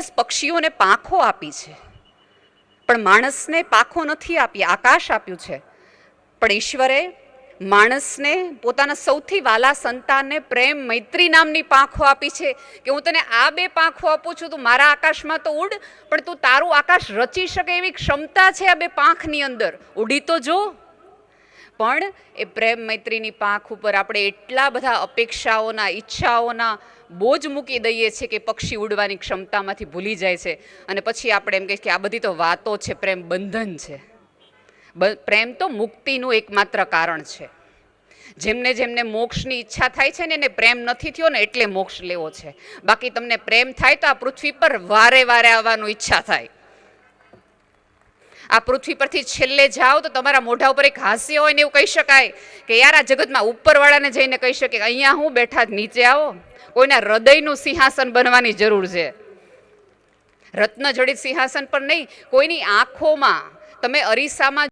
બસ પક્ષીઓને પાંખો આપી છે. પણ માણસને પાંખો નથી આપી, આકાશ આપ્યું છે. પણ ઈશ્વરે માણસને, પોતાના સૌથી વાલા સંતાનને પ્રેમ મૈત્રી નામની પાંખો આપી છે કે હું તને આ બે પાંખો આપું છું, તું મારા આકાશમાં તો ઉડ, પણ તું તારું આકાશ રચી શકે એવી ક્ષમતા છે આ બે પાંખની અંદર. ઉડી તો જો. પણ એ પ્રેમ મૈત્રીની પાંખ ઉપર આપણે એટલા બધા અપેક્ષાઓના, ઈચ્છાઓના બોજ મૂકી દઈએ છીએ કે પક્ષી ઉડવાની ક્ષમતામાંથી ભૂલી જાય છે. અને પછી આપણે એમ કહીએ કે આ બધી તો વાતો છે, પ્રેમ બંધન છે. પ્રેમ તો મુક્તિનું એકમાત્ર કારણ છે. જેમને જેમને મોક્ષની ઈચ્છા થાય છે ને એને પ્રેમ નથી થયો ને એટલે મોક્ષ લેવો છે. બાકી તમને પ્રેમ થાય તો આ પૃથ્વી પર વારે વારે આવવાનું ઈચ્છા થાય. આ પૃથ્વી પરથી છેલ્લે જાઓ તો તમારા મોઢા ઉપર એક હાસ્ય હોય ને એવું કહી શકાય કે યાર આ જગતમાં ઉપરવાળાને જઈને કહી શકે અહીંયા હું બેઠા નીચે આવો. કોઈના હૃદયનું સિંહાસન બનવાની જરૂર છે. રત્ન જડિત સિંહાસન પર નહીં, કોઈની આંખોમાં તમે અરીસામાં